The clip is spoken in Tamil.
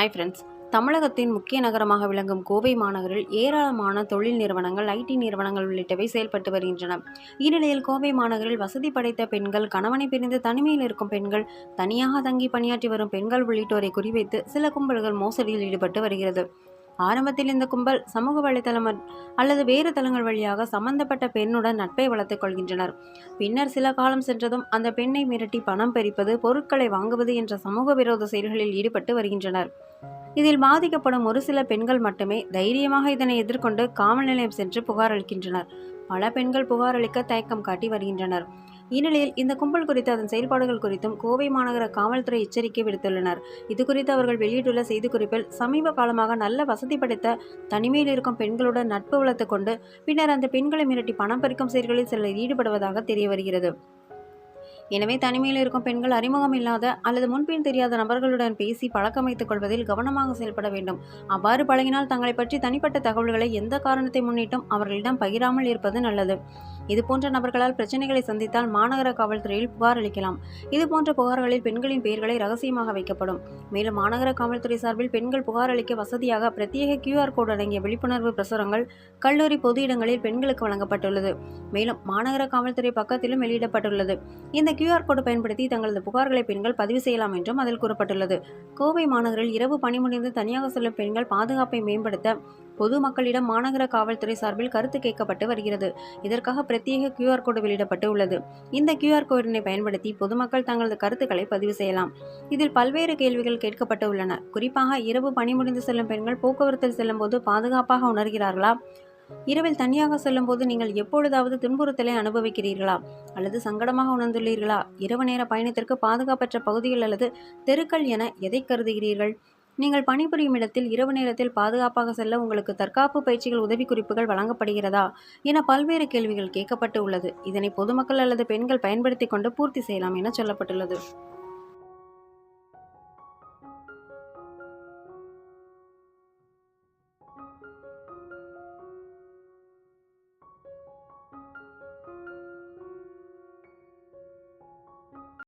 ஹாய் ஃப்ரெண்ட்ஸ் தமிழகத்தின் முக்கிய நகரமாக விளங்கும் கோவை மாநகரில் ஏராளமான தொழில் நிறுவனங்கள் ஐடி நிறுவனங்கள் உள்ளிட்டவை செயல்பட்டு வருகின்றன. இந்நிலையில் கோவை மாநகரில் வசதி படைத்த பெண்கள் கணவனை பிரிந்து தனிமையில் இருக்கும் பெண்கள் தனியாக தங்கி பணியாற்றி வரும் பெண்கள் உள்ளிட்டோரை குறிவைத்து சில கும்பல்கள் மோசடியில் ஈடுபட்டு வருகிறது. ஆரம்பத்தில் இந்த கும்பல் சமூக வலைதளம் அல்லது வேறு தளங்கள் வழியாக சம்பந்தப்பட்ட பெண்ணுடன் நட்பை வளர்த்துக் கொள்கின்றனர். பின்னர் சில காலம் சென்றதும் அந்த பெண்ணை மிரட்டி பணம் பறிப்பது பொருட்களை வாங்குவது என்ற சமூக விரோத செயல்களில் ஈடுபட்டு வருகின்றனர். இதில் பாதிக்கப்படும் ஒரு சில பெண்கள் மட்டுமே தைரியமாக இதனை எதிர்கொண்டு காவல் நிலையம் சென்று புகார் அளிக்கின்றனர். பல பெண்கள் புகார் அளிக்க தயக்கம் காட்டி வருகின்றனர். இந்நிலையில் இந்த கும்பல் குறித்து அதன் செயல்பாடுகள் குறித்தும் கோவை மாநகர காவல்துறை எச்சரிக்கை விடுத்துள்ளனர். இது குறித்து அவர்கள் வெளியிட்டுள்ள செய்திக்குறிப்பில் சமீப காலமாக நல்ல வசதி படைத்த தனிமையில் இருக்கும் பெண்களுடன் நட்பு வளர்த்துக் கொண்டு பின்னர் அந்த பெண்களை மிரட்டி பணம் பறிக்கும் செயல்களில் சிலர் ஈடுபடுவதாக தெரிய வருகிறது. எனவே தனிமையில் இருக்கும் பெண்கள் அறிமுகம் இல்லாத அல்லது முன்பின் தெரியாத நபர்களுடன் பேசி பழக்கம் வைத்துக் கொள்வதில் கவனமாக செயல்பட வேண்டும். அவ்வாறு பழகினால் தங்களை பற்றி தனிப்பட்ட தகவல்களை எந்த காரணத்தை முன்னிட்டும் அவர்களிடம் பகிராமல் இருப்பது நல்லது. இதுபோன்ற நபர்களால் பிரச்சனைகளை சந்தித்தால் மாநகர காவல்துறையில் புகார் அளிக்கலாம். இதுபோன்ற புகார்களில் பெண்களின் பெயர்களை ரகசியமாக வைக்கப்படும். மேலும் மாநகர காவல்துறை சார்பில் பெண்கள் புகார் அளிக்க வசதியாக பிரத்யேக கியூஆர் கோடு அடங்கிய விழிப்புணர்வு பிரசுரங்கள் கல்லூரி பொது இடங்களில் பெண்களுக்கு வழங்கப்பட்டுள்ளது. மேலும் மாநகர காவல்துறை பக்கத்திலும் வெளியிடப்பட்டுள்ளது. இந்த கியூஆர் கோடு பயன்படுத்தி தங்களது புகார்களை பெண்கள் பதிவு செய்யலாம் என்றும் அதில் கூறப்பட்டுள்ளது. கோவை மாநகரில் இரவு பணி முடிந்து தனியாக செல்லும் பெண்கள் பாதுகாப்பை மேம்படுத்த பொதுமக்களிடம் மாநகர காவல்துறை சார்பில் கருத்து கேட்கப்பட்டு வருகிறது. இதற்காக பிரத்யேக கியூஆர் கோடு வெளியிடப்பட்டு உள்ளது. இந்த கியூஆர் கோடினை பயன்படுத்தி பொதுமக்கள் தங்களது கருத்துக்களை பதிவு செய்யலாம். இதில் பல்வேறு கேள்விகள் கேட்கப்பட்டு உள்ளன. குறிப்பாக இரவு பணி முடிந்து செல்லும் பெண்கள் போக்குவரத்தில் செல்லும்போது பாதுகாப்பாக உணர்கிறார்களா? இரவில் தனியாக செல்லும் போது நீங்கள் எப்பொழுதாவது துன்புறுத்தலை அனுபவிக்கிறீர்களா? அல்லது சங்கடமாக உணர்ந்துள்ளீர்களா? இரவு நேர பயணத்திற்கு பாதுகாப்பற்ற பகுதிகள் அல்லது தெருக்கள் என எதை கருதுகிறீர்கள்? நீங்கள் பணிபுரியும் இடத்தில் இரவு நேரத்தில் பாதுகாப்பாக செல்ல உங்களுக்கு தற்காப்பு பயிற்சிகள் உதவிக்குறிப்புகள் வழங்கப்படுகிறதா என பல்வேறு கேள்விகள் கேட்கப்பட்டு உள்ளது. இதனை பொதுமக்கள் அல்லது பெண்கள் பயன்படுத்தி கொண்டு பூர்த்தி செய்யலாம் என சொல்லப்பட்டுள்ளது.